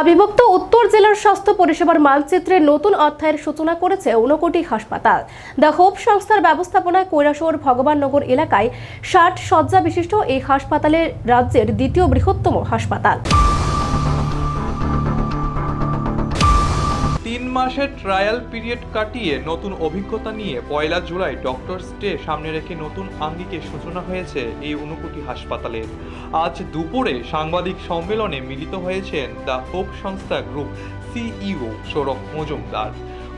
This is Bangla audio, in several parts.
অবিভক্ত উত্তর জেলার স্বাস্থ্য পরিষেবার মানচিত্রে নতুন অধ্যায়ের সূচনা করেছে ঊনকোটি হাসপাতাল। দ্য হোপ সংস্থার ব্যবস্থাপনায় কৈরাসোর ভগবাননগর এলাকায় ষাট শয্যা বিশিষ্ট এই হাসপাতালের রাজ্যের দ্বিতীয় বৃহত্তম হাসপাতাল। মাসের ট্রায়াল পিরিয়ড কাটিয়ে নতুন অভিজ্ঞতা নিয়ে পয়লা জুলাই ডক্টরস ডে সামনে রেখে নতুন আঙ্গিকে সূচনা হয়েছে এই অনুকুটি হাসপাতালের। আজ দুপুরে সাংবাদিক সম্মেলনে মিলিত হয়েছেন দ্য হোপ সংস্থা group CEO Sourav Majumdar.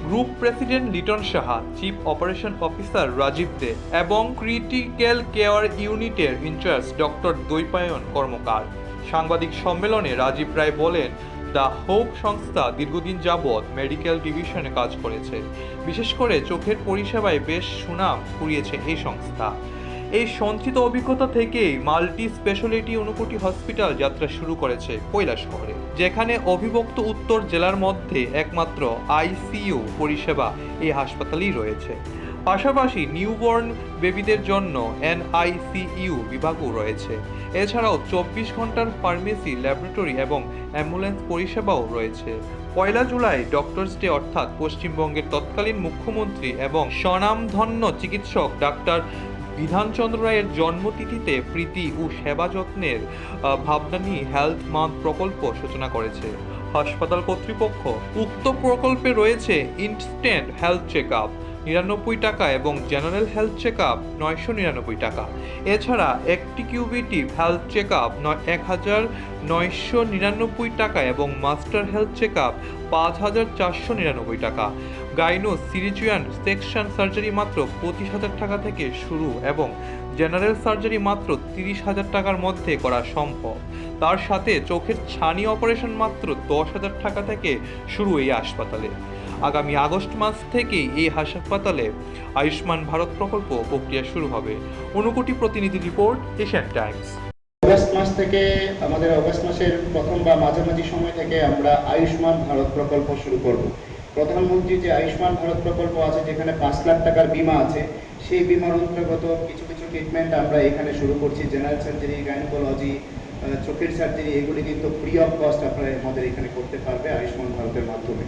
Group president Liton Saha, chief operation officer Rajib De এবং ক্রিটিক্যাল কেয়ার ইউনিটের in charge doctor Dwaipayan Karmakar. সাংবাদিক সম্মেলনে রাজীব রায় বলেন দ্য হোপ সংস্থা দীর্ঘদিন যাবৎ মেডিকেল ডিভিশনে কাজ করেছে। বিশেষ করে চোখের পরিষেবায় বেশ সুনাম কুড়িয়েছে এই সংস্থা। এই সঞ্চিত অভিজ্ঞতা থেকেই মাল্টি স্পেশালিটি অনুকূটি হসপিটাল যাত্রা শুরু করেছে কৈলাস শহরে, যেখানে অভিভক্ত উত্তর জেলার মধ্যে একমাত্র আইসিইউ পরিষেবা এই হাসপাতালেই রয়েছে। পাশাপাশি নিউবর্ন বেবিদের জন্য এনআইসিইউ বিভাগও রয়েছে। এছাড়াও চব্বিশ ঘণ্টার ফার্মেসি, ল্যাবরেটরি এবং অ্যাম্বুলেন্স পরিষেবাও রয়েছে। পয়লা জুলাই ডক্টরস ডে অর্থাৎ পশ্চিমবঙ্গের তৎকালীন মুখ্যমন্ত্রী এবং স্বনামধন্য চিকিৎসক ডাক্তার বিধানচন্দ্র রায়ের জন্মতিথিতে প্রীতি ও সেবা যত্নের ভাবনা নিয়ে হেলথ মান্থ প্রকল্প সূচনা করেছে। হাসপাতাল কর্তৃপক্ষ উক্ত প্রকল্পে রয়েছে ইনস্ট্যান্ট হেলথ চেক আপ নিরানব্বই টাকা এবং জেনারেল হেলথ চেক আপ নয়শো নিরানব্বই টাকা। এছাড়া একটি কিউবিটিভ হেলথ চেক আপ এক হাজার নয়শো নিরানব্বই টাকা এবং মাস্টার হেলথ চেক আপ পাঁচ হাজার চারশো নিরানব্বই টাকা। গাইনো সিরিজুয়ান সেকশন সার্জারি মাত্র পঁচিশ হাজার টাকা থেকে শুরু এবং জেনারেল সার্জারি মাত্র তিরিশ হাজার টাকার মধ্যে করা সম্ভব। তার সাথে চোখের ছানি অপারেশন মাত্র দশ হাজার টাকা থেকে শুরু এই হাসপাতালে। আগামী আগস্ট মাস থেকেই এই হাসপাতালে আয়ুষ্মান ভারত প্রকল্প প্রক্রিয়া শুরু হবে। অনুকোটি প্রতিনিধি রিপোর্ট, এশিয়ান টাইমস। অগাস্ট মাস থেকে, আমাদের অগাস্ট মাসের প্রথম বা মাঝামাঝি সময় থেকে আমরা আয়ুষ্মান ভারত প্রকল্প শুরু করব। প্রধানমন্ত্রী যে আয়ুষ্মান ভারত প্রকল্প আছে, যেখানে পাঁচ লাখ টাকার বিমা আছে, সেই বিমার অন্তর্গত কিছু কিছু ট্রিটমেন্ট আমরা এখানে শুরু করছি। জেনারেল সার্জারি গাইনোকোলজি চোখের সার্জারি এগুলি কিন্তু ফ্রি অফ কস্ট আপনারা আমাদের এখানে করতে পারবে আয়ুষ্মান ভারতের মাধ্যমে।